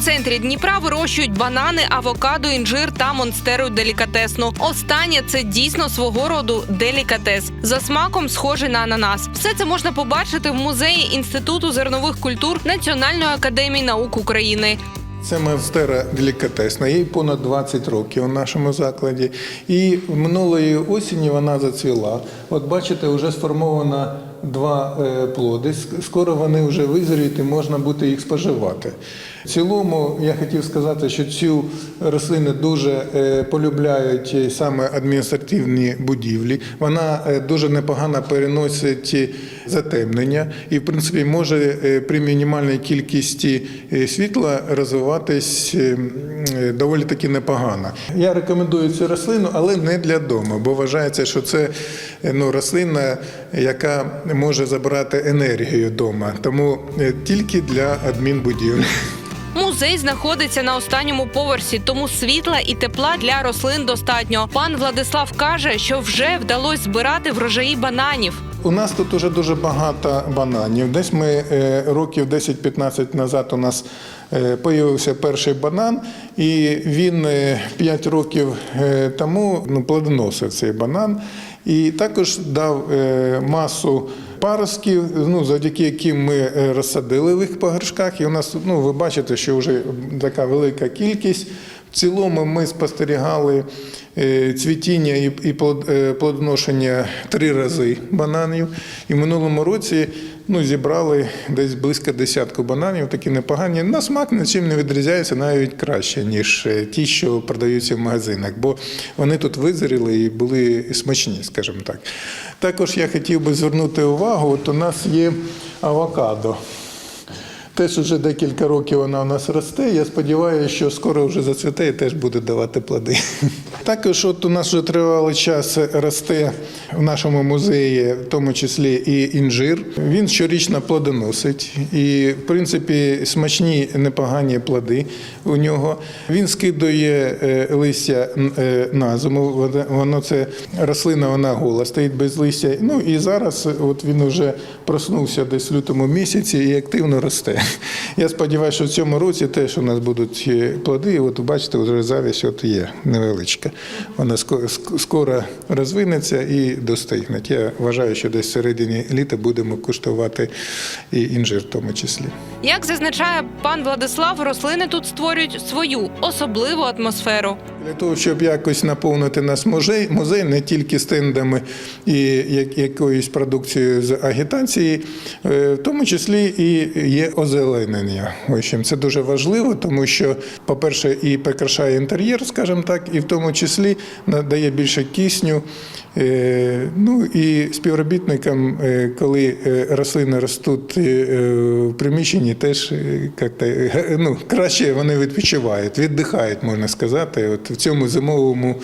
центрі Дніпра вирощують банани, авокадо, інжир та монстеру делікатесну. Останнє це дійсно свого роду делікатес. За смаком схожий на ананас. Все це можна побачити в музеї Інституту зернових культур Національної академії наук України. Це монстера делікатесна, їй понад 20 років у нашому закладі. І минулої осені вона зацвіла. От бачите, вже сформовано два е, плоди. Скоро вони вже визріють і можна буде їх споживати. В цілому я хотів сказати, що цю рослину дуже е, полюбляють е, саме адміністративні будівлі. Вона дуже непогано переносить затемнення і, в принципі, може при мінімальній кількості світла розвиватись доволі таки непогано. Я рекомендую цю рослину, але не для дому, бо вважається, що це ну, рослина, яка може забрати енергію вдома, тому е, тільки для адмінбудівлі. Музей знаходиться на останньому поверсі, тому світла і тепла для рослин достатньо. Пан Владислав каже, що вже вдалося збирати врожаї бананів. У нас тут уже дуже багато бананів. Десь ми е, років 10-15 назад у нас е, появився перший банан, і він 5 років тому ну, плодоносив цей банан. І також дав е, масу паростків, ну, завдяки яким ми е, розсадили їх по горшках. І у нас, ну, ви бачите, що вже така велика кількість. В цілому ми спостерігали е, цвітіння і е, плодоношення три рази бананів. І в минулому році ну, зібрали десь близько десятку бананів, такі непогані. На смак нічим не відрізняються навіть краще, ніж е, ті, що продаються в магазинах, бо вони тут визріли і були смачні, скажімо так. Також я хотів би звернути увагу, от у нас є авокадо. Теж вже декілька років вона у нас росте. Я сподіваюся, що скоро вже зацвіте і теж буде давати плоди. Також от у нас вже тривалий час росте в нашому музеї, в тому числі і інжир. Він щорічно плодоносить. І, в принципі, смачні непогані плоди у нього. Він скидує е, листя е, на зиму. Воно- це рослина, вона гола, стоїть без листя. Ну і зараз от він вже проснувся десь в лютому місяці і активно росте. Я сподіваюся, що в цьому році теж у нас будуть е, плоди. От бачите, вже завість от є невеличка. Вона ско- скоро розвинеться і достигне. Я вважаю, що десь в середині літа будемо куштувати і інжир в тому числі. Як зазначає пан Владислав, рослини тут створюють свою особливу атмосферу. Для того, щоб якось наповнити наш музей, музей не тільки стендами і як- якоюсь продукцією з агітації, е, в тому числі і є озеленення. Ось це дуже важливо, тому що, по-перше, і прикрашає інтер'єр, скажімо так, і в тому числі надає більше кисню. Е, Ну і співробітникам, е, коли е, рослини ростуть в приміщенні, теж ну, краще вони відпочивають, віддихають, можна сказати, от в цьому зимовому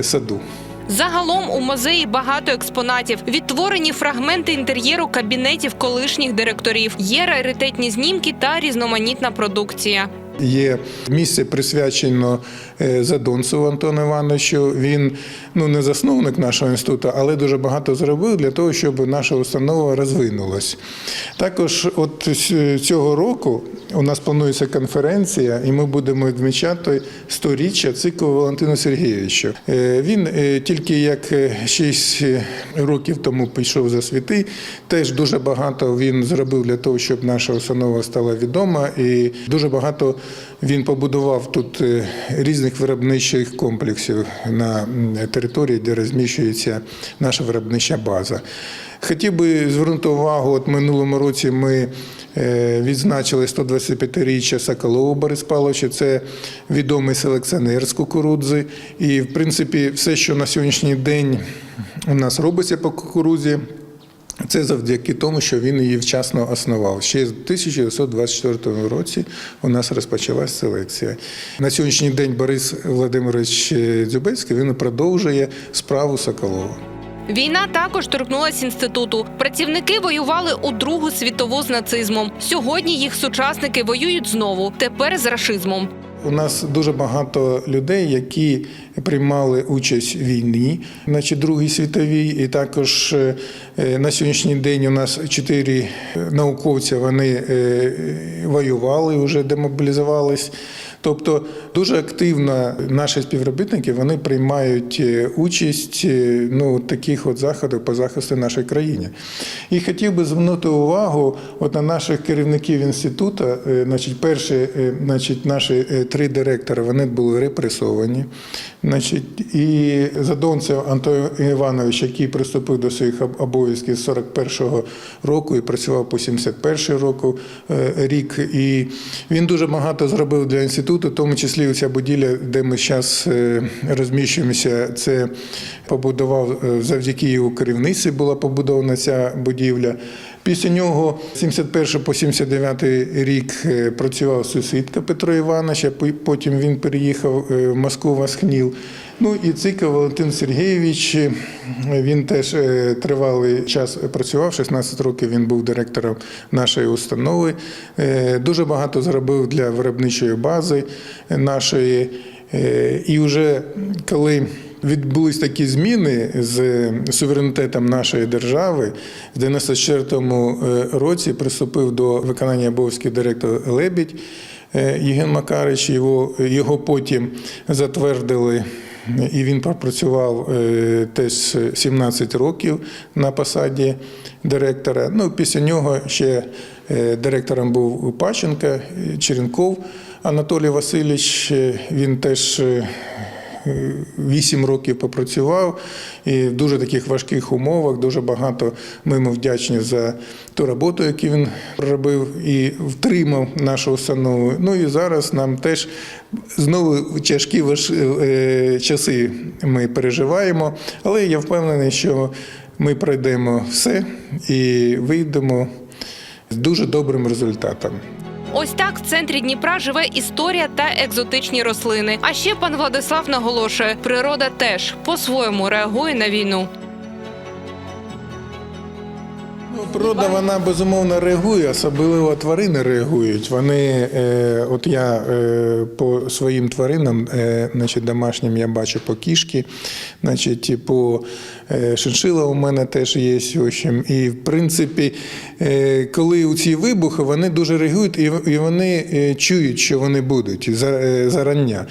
саду. Загалом у музеї багато експонатів, відтворені фрагменти інтер'єру кабінетів колишніх директорів. Є раритетні знімки та різноманітна продукція. Є місце присвячено е, Задонцеву Антону Івановичу. Він ну не засновник нашого інституту, але дуже багато зробив для того, щоб наша установа розвинулась. Також, от цього року у нас планується конференція, і ми будемо відмічати сторіччя циклу Валентину Сергійовичу. Е, Він е, тільки як 6 років тому пішов за світи. Теж дуже багато він зробив для того, щоб наша установа стала відома, і дуже багато він побудував тут е, різних виробничих комплексів на території, де розміщується наша виробнича база. Хотів би звернути увагу, от минулому році ми е, відзначили 125-річчя Соколова Борис Павловича. Це відомий селекціонер з кукурудзи. І, в принципі, все, що на сьогоднішній день у нас робиться по кукурудзі, це завдяки тому, що він її вчасно основав. Ще в 1924 році у нас розпочалась селекція. На сьогоднішній день Борис Володимирович Дзюбецький він продовжує справу Соколова. Війна також торкнулась інституту. Працівники воювали у Другу світову з нацизмом. Сьогодні їх сучасники воюють знову. Тепер з рашизмом. У нас дуже багато людей, які приймали участь в війні, значить Другій світовій, і також е, Е, На сьогоднішній день у нас чотири науковці вони е, воювали, вже демобілізувались. Тобто дуже активно наші співробітники вони приймають е, участь е, ну, в таких от заходах по захисту нашої країни. І хотів би звернути увагу от на наших керівників інституту. Е, Значить, перші, значить, наші три директори вони були репресовані. Значить, і Задонцев Антон Іванович, який приступив до своїх обов'язків з 41-го року і працював по 71-й року е, рік. І він дуже багато зробив для інституту, в тому числі ця будівля, де ми зараз розміщуємося, це побудував е, завдяки його керівниці була побудована ця будівля. Після нього 71 по 79 рік е, працював сусідка Петро Іванович, а пи- потім він переїхав е, в Москву в Асхніл. Ну і Цика Валентин Сергійович, е, він теж тривалий час працював, 16 років він був директором нашої установи. Дуже багато зробив для виробничої бази нашої. І вже коли відбулись такі зміни з суверенітетом нашої держави, в 94-му е, році приступив до виконання обов'язків директор Лебідь е, Євген Макарич. Його, його потім затвердили. І він пропрацював е, теж 17 років на посаді директора. Ну, після нього ще е, директором був Паченка, е, Черенков Анатолій Васильович. Е, Він теж Вісім років попрацював і в дуже таких важких умовах. Дуже багато ми йому вдячні за ту роботу, яку він робив і втримав нашу установу. Ну і зараз нам теж знову тяжкі е, часи ми переживаємо, але я впевнений, що ми пройдемо все і вийдемо з дуже добрим результатом. Ось так в центрі Дніпра живе історія та екзотичні рослини. А ще пан Владислав наголошує, природа теж по-своєму реагує на війну. Природа вона безумовно реагує, особливо тварини реагують. Вони, е, от я е, по своїм тваринам, е, значить, домашнім я бачу по кішки, значить, по е, шиншила у мене теж є. В общем. І в принципі, е, коли у ці вибухи, вони дуже реагують і, і вони е, чують, що вони будуть за- е, зарання.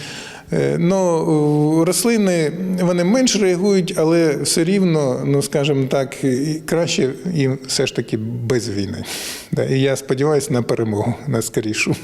Е, Ну, рослини вони менш реагують, але все рівно, ну скажімо так, краще їм все ж таки без війни. І я сподіваюся на перемогу, на скорішу.